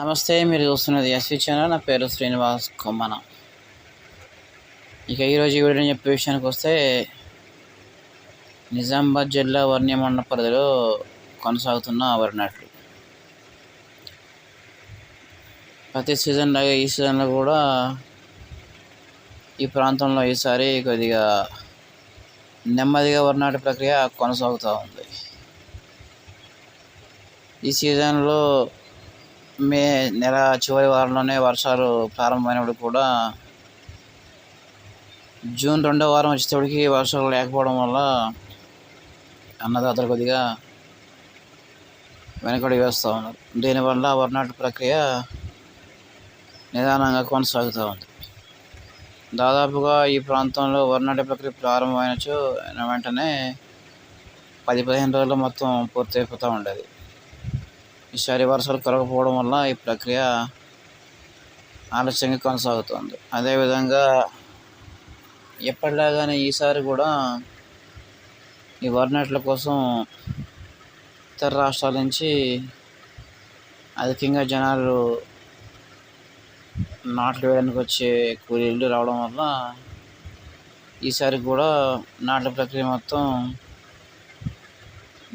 నమస్తే మీరు చూస్తున్నది ఎస్వి ఛానల్. నా పేరు శ్రీనివాస్ కొమ్మన. ఇక ఈరోజు ఈ వీడియో చెప్పే విషయానికి వస్తే నిజామాబాద్ జిల్లా వర్ణ్యమండల పరిధిలో కొనసాగుతున్న వరి నాట్లు. ప్రతి సీజన్ లాగే ఈ సీజన్లో కూడా ఈ ప్రాంతంలో ఈసారి కొద్దిగా నెమ్మదిగా వరి నాటు ప్రక్రియ కొనసాగుతూ ఉంది. ఈ సీజన్లో మే నెల చివరి వారంలోనే వర్షాలు ప్రారంభమైనప్పుడు కూడా జూన్ రెండో వారం వచ్చేటప్పటికి వర్షాలు లేకపోవడం వల్ల అన్నదాతలు కొద్దిగా వెనకడి వేస్తూ ఉన్నారు. దీనివల్ల వర్నాటు ప్రక్రియ నిదానంగా కొనసాగుతూ ఉంది. దాదాపుగా ఈ ప్రాంతంలో వరనాటి ప్రక్రియ ప్రారంభమైనచో వెంటనే పది పదిహేను రోజుల్లో మొత్తం పూర్తి అయిపోతూ ఉండేది. ఈసారి వర్షాలు కురకపోవడం వల్ల ఈ ప్రక్రియ ఆలస్యంగా కొనసాగుతుంది. అదేవిధంగా ఎప్పటిలాగానే ఈసారి కూడా ఈ వర్నట్ల కోసం ఇతర రాష్ట్రాల నుంచి అధికంగా జనాలు నాట్లు వేయడానికి వచ్చే కూలీలు రావడం వల్ల ఈసారి కూడా నాట్ల ప్రక్రియ మొత్తం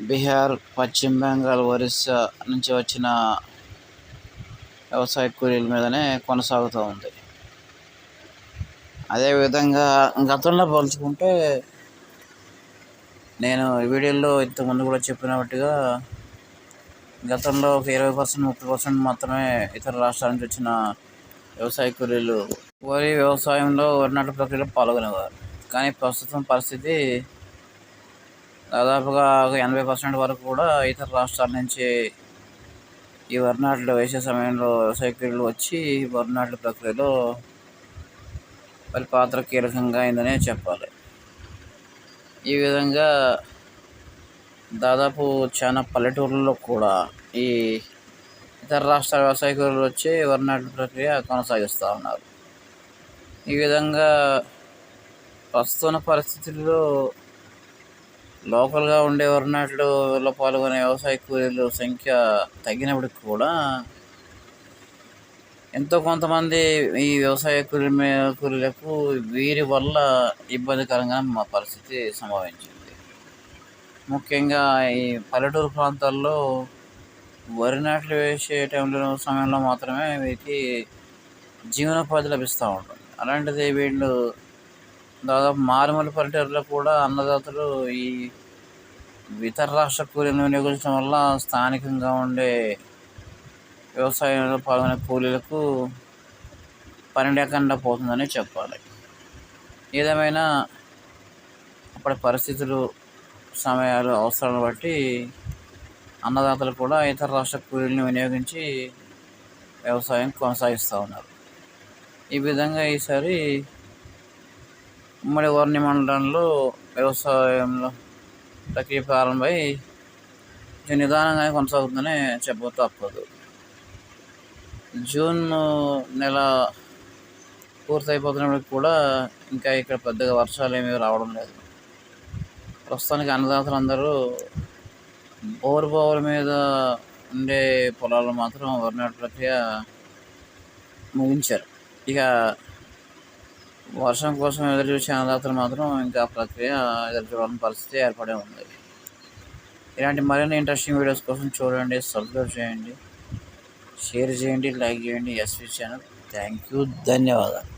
బీహార్ పశ్చిమ బెంగాల్ ఒరిస్సా నుంచి వచ్చిన వ్యవసాయ కూలీల మీదనే కొనసాగుతూ ఉంది. అదేవిధంగా గతంలో పోల్చుకుంటే నేను వీడియోలో ఇంతకుముందు కూడా చెప్పినట్టుగా గతంలో ఒక ఇరవై పర్సెంట్ ముప్పై పర్సెంట్ మాత్రమే ఇతర రాష్ట్రాల నుంచి వచ్చిన వ్యవసాయ కూలీలు వరి వ్యవసాయంలో వరి నాటు ప్రక్రియలో పాల్గొనేవారు. కానీ ప్రస్తుతం పరిస్థితి దాదాపుగా ఒక ఎనభై పర్సెంట్ వరకు కూడా ఇతర రాష్ట్రాల నుంచి ఈ వరినాట్లు వేసే సమయంలో వ్యవసాయ వచ్చి వరినాట్ల ప్రక్రియలో వారి పాత్ర కీలకంగా అయిందనే చెప్పాలి. ఈ విధంగా దాదాపు చాలా పల్లెటూర్లలో కూడా ఈ ఇతర రాష్ట్ర వ్యవసాయ వచ్చి వరినాట్ల ప్రక్రియ కొనసాగిస్తూ ఉన్నారు. ఈ విధంగా ప్రస్తుత పరిస్థితుల్లో లోకల్గా ఉండే వరి పాల్గొనే వ్యవసాయ కూలీల సంఖ్య తగ్గినప్పటికి కూడా ఎంతో కొంతమంది ఈ వ్యవసాయ కూలీ కూలీలకు వీరి వల్ల ఇబ్బందికరంగా మా పరిస్థితి సంభవించింది. ముఖ్యంగా ఈ పల్లెటూరు ప్రాంతాల్లో వరి నాట్లు వేసే టైంలో సమయంలో మాత్రమే వీరికి జీవనోపాధి లభిస్తూ ఉంటుంది. అలాంటిది వీళ్ళు దాదాపు మారుమూల పల్లెటూరులో కూడా అన్నదాతలు ఈ ఇతర రాష్ట్ర కూలీలను వినియోగించడం వల్ల స్థానికంగా ఉండే వ్యవసాయంలో పాల్గొనే కూలీలకు పని లేకుండా పోతుందని చెప్పాలి. ఏదేమైనా అప్పటి పరిస్థితులు సమయాలు అవసరాలను బట్టి అన్నదాతలు కూడా ఇతర రాష్ట్ర కూలీలను వినియోగించి వ్యవసాయం కొనసాగిస్తూ ఉన్నారు. ఈ విధంగా ఈసారి ఉమ్మడి వర్ణి మండలంలో వ్యవసాయంలో ప్రక్రియ ప్రారంభమై నిదానంగా కొనసాగుతుందని చెప్ప తప్పదు జూన్ నెల పూర్తయిపోతున్నప్పటికి కూడా ఇంకా ఇక్కడ పెద్దగా వర్షాలు ఏమీ రావడం లేదు. ప్రస్తుతానికి అన్నదాతలు అందరూ బోరు బావుల మీద ఉండే పొలాలు మాత్రం వరి ప్రక్రియ ముగించారు. ఇక వర్షం కోసం ఎదురు చూసే అన్నదాతలు మాత్రం ఇంకా ప్రక్రియ ఎదురు చూడాలని పరిస్థితి ఏర్పడే ఉంది. ఇలాంటి మరిన్ని ఇంట్రెస్టింగ్ వీడియోస్ కోసం చూడండి సబ్స్క్రైబ్ చేయండి షేర్ చేయండి లైక్ చేయండి ఎస్వి ఛానల్. థ్యాంక్ యూ ధన్యవాదాలు.